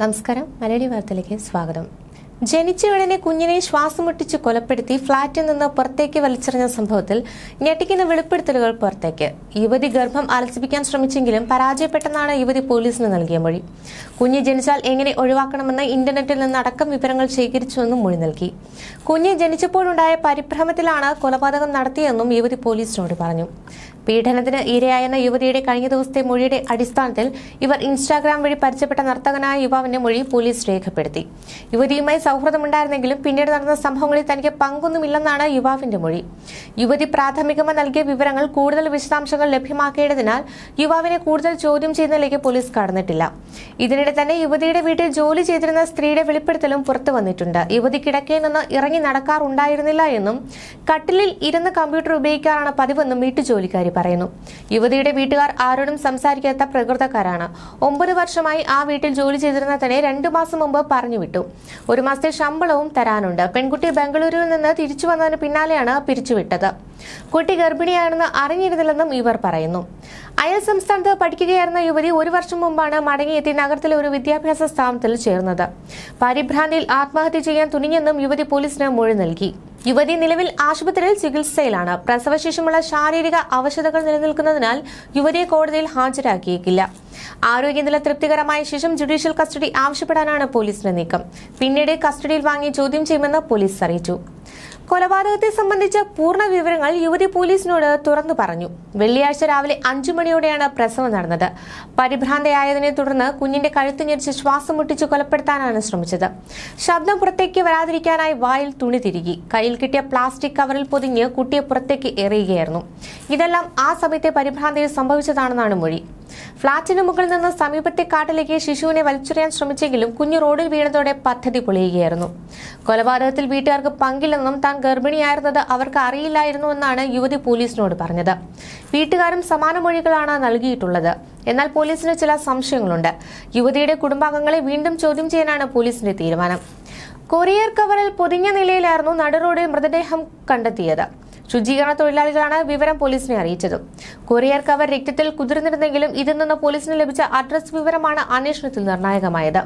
നമസ്കാരം. മലയാളി വാർത്തയിലേക്ക് സ്വാഗതം. ജനിച്ച ഉടനെ കുഞ്ഞിനെ ശ്വാസം മുട്ടിച്ച് കൊലപ്പെടുത്തി ഫ്ളാറ്റിൽ നിന്ന് പുറത്തേക്ക് വലിച്ചെറിഞ്ഞ സംഭവത്തിൽ ഞെട്ടിക്കുന്ന വെളിപ്പെടുത്തലുകൾ പുറത്തേക്ക്. യുവതി ഗർഭം അലസിപ്പിക്കാൻ ശ്രമിച്ചെങ്കിലും പരാജയപ്പെട്ടെന്നാണ് യുവതി പോലീസിന് നൽകിയ മൊഴി. കുഞ്ഞ് ജനിച്ചാൽ എങ്ങനെ ഒഴിവാക്കണമെന്ന് ഇന്റർനെറ്റിൽ നിന്ന് അടക്കം വിവരങ്ങൾ ശേഖരിച്ചുവെന്നും മൊഴി നൽകി. കുഞ്ഞ് ജനിച്ചപ്പോഴുണ്ടായ പരിഭ്രമത്തിലാണ് കൊലപാതകം നടത്തിയെന്നും യുവതി പോലീസിനോട് പറഞ്ഞു. പീഡനത്തിന് ഇരയായെന്ന യുവതിയുടെ കഴിഞ്ഞ ദിവസത്തെ മൊഴിയുടെ അടിസ്ഥാനത്തിൽ ഇവർ ഇൻസ്റ്റാഗ്രാം വഴി പരിചയപ്പെട്ട നർത്തകനായ യുവാവിന്റെ മൊഴി പോലീസ് രേഖപ്പെടുത്തി. യുവതിയുമായി സൗഹൃദമുണ്ടായിരുന്നെങ്കിലും പിന്നീട് നടന്ന സംഭവങ്ങളിൽ തനിക്ക് പങ്കൊന്നുമില്ലെന്നാണ് യുവാവിന്റെ മൊഴി. യുവതി പ്രാഥമികമായി നൽകിയ വിവരങ്ങൾ കൂടുതൽ വിശദാംശങ്ങൾ ലഭ്യമാക്കേണ്ടതിനാൽ യുവാവിനെ കൂടുതൽ ചോദ്യം ചെയ്യുന്നതിലേക്ക് പോലീസ് കടന്നിട്ടില്ല. ഇതിനിടെ തന്നെ യുവതിയുടെ വീട്ടിൽ ജോലി ചെയ്തിരുന്ന സ്ത്രീയുടെ വെളിപ്പെടുത്തലും പുറത്തു വന്നിട്ടുണ്ട്. യുവതി കിടക്കയിൽ നിന്ന് ഇറങ്ങി നടക്കാറുണ്ടായിരുന്നില്ല എന്നും കട്ടിലിൽ ഇരുന്ന് കമ്പ്യൂട്ടർ ഉപയോഗിക്കാറാണ് പതിവെന്നും വീട്ടുജോലിക്കാരി പറയുന്നു. യുവതിയുടെ വീട്ടുകാർ ആരോടും സംസാരിക്കാത്ത പ്രകൃതക്കാരാണ്. ഒമ്പത് വർഷമായി ആ വീട്ടിൽ ജോലി ചെയ്തിരുന്ന തന്നെ രണ്ടു മാസം മുമ്പ് പറഞ്ഞു വിട്ടു ഒരു മാസത്തെ ശമ്പളവും തരാനുണ്ട്. പെൺകുട്ടി ബംഗളൂരുവിൽ നിന്ന് തിരിച്ചു വന്നതിന് പിന്നാലെയാണ് പിരിച്ചുവിട്ടത്. കുട്ടി ഗർഭിണിയാണെന്ന് അറിഞ്ഞിരുന്നില്ലെന്നും ഇവർ പറയുന്നു. അയൽ സംസ്ഥാനത്ത് പഠിക്കുകയായിരുന്ന യുവതി ഒരു വർഷം മുമ്പാണ് മടങ്ങിയെത്തി നഗരത്തിലെ ഒരു വിദ്യാഭ്യാസ സ്ഥാപനത്തിൽ ചേർന്നത്. പരിഭ്രാന്തിയിൽ ആത്മഹത്യ ചെയ്യാൻ തുനിഞ്ഞെന്നും യുവതി പോലീസിന് മൊഴി നൽകി. യുവതി നിലവിൽ ആശുപത്രിയിൽ ചികിത്സയിലാണ്. പ്രസവശേഷമുള്ള ശാരീരിക അവശതകൾ നിലനിൽക്കുന്നതിനാൽ യുവതിയെ കോടതിയിൽ ഹാജരാക്കിയേക്കില്ല. ആരോഗ്യനില തൃപ്തികരമായ ശേഷം ജുഡീഷ്യൽ കസ്റ്റഡി ആവശ്യപ്പെടാനാണ് പോലീസിന്റെ നീക്കം. പിന്നീട് കസ്റ്റഡിയിൽ വാങ്ങി ചോദ്യം ചെയ്യുമെന്ന് പോലീസ് അറിയിച്ചു. കൊലപാതകത്തെ സംബന്ധിച്ച പൂർണ വിവരങ്ങൾ യുവതി പോലീസിനോട് തുറന്നു പറഞ്ഞു. വെള്ളിയാഴ്ച രാവിലെ അഞ്ചു മണിയോടെയാണ് പ്രസവം നടന്നത്. പരിഭ്രാന്തയായതിനെ തുടർന്ന് കുഞ്ഞിന്റെ കഴുത്ത് ഞെരിച്ച് ശ്വാസം മുട്ടിച്ച് കൊലപ്പെടുത്താനാണ് ശ്രമിച്ചത്. ശബ്ദം പുറത്തേക്ക് വരാതിരിക്കാനായി വായിൽ തുണി തിരികി. കയ്യിൽ കിട്ടിയ പ്ലാസ്റ്റിക് കവറിൽ പൊതിഞ്ഞ് കുട്ടിയെ പുറത്തേക്ക് എറിയുകയായിരുന്നു. ഇതെല്ലാം ആ സമയത്തെ പരിഭ്രാന്തിയിൽ സംഭവിച്ചതാണെന്നാണ് മൊഴി. ഫ്ളാറ്റിന് മുകളിൽ നിന്ന് സമീപത്തെ കാട്ടിലേക്ക് ശിശുവിനെ വലിച്ചെറിയാൻ ശ്രമിച്ചെങ്കിലും കുഞ്ഞു റോഡിൽ വീണതോടെ പദ്ധതി പൊളിയുകയായിരുന്നു. കൊലപാതകത്തിൽ വീട്ടുകാർക്ക് പങ്കില്ലെന്നും താൻ ഗർഭിണിയായിരുന്നത് അവർക്ക് അറിയില്ലായിരുന്നുവെന്നാണ് യുവതി പോലീസിനോട് പറഞ്ഞത്. വീട്ടുകാരും സമാന മൊഴികളാണ് നൽകിയിട്ടുള്ളത്. എന്നാൽ പോലീസിന് ചില സംശയങ്ങളുണ്ട്. യുവതിയുടെ കുടുംബാംഗങ്ങളെ വീണ്ടും ചോദ്യം ചെയ്യാനാണ് പോലീസിന്റെ തീരുമാനം. കൊറിയർ കവറിൽ പൊതിഞ്ഞ നിലയിലായിരുന്നു നടുറോഡിൽ മൃതദേഹം കണ്ടെത്തിയത്. ശുചീകരണ തൊഴിലാളികളാണ് വിവരം പോലീസിനെ അറിയിച്ചത്. കൊറിയർ കവർ രക്തത്തിൽ കുതിർന്നിരുന്നെങ്കിലും ഇതിൽ നിന്ന് പോലീസിന് ലഭിച്ച അഡ്രസ് വിവരമാണ് അന്വേഷണത്തിൽ നിർണായകമായത്.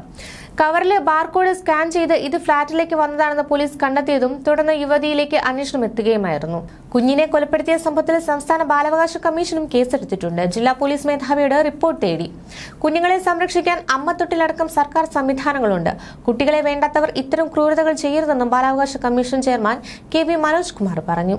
കവറിലെ ബാർകോഡ് സ്കാൻ ചെയ്ത് ഇത് ഫ്ളാറ്റിലേക്ക് വന്നതാണെന്ന് പോലീസ് കണ്ടെത്തിയതും തുടർന്ന് യുവതിയിലേക്ക് അന്വേഷണം എത്തുകയുമായിരുന്നു. കുഞ്ഞിനെ കൊലപ്പെടുത്തിയ സംഭവത്തിൽ സംസ്ഥാന ബാലാവകാശ കമ്മീഷനും കേസെടുത്തിട്ടുണ്ട്. ജില്ലാ പോലീസ് മേധാവിയുടെ റിപ്പോർട്ട് തേടി. കുഞ്ഞുങ്ങളെ സംരക്ഷിക്കാൻ അമ്മ തൊട്ടിലടക്കം സർക്കാർ സംവിധാനങ്ങളുണ്ട്. കുട്ടികളെ വേണ്ടാത്തവർ ഇത്തരം ക്രൂരതകൾ ചെയ്യരുതെന്നും ബാലാവകാശ commission chairman K V Manoj Kumar പറഞ്ഞു.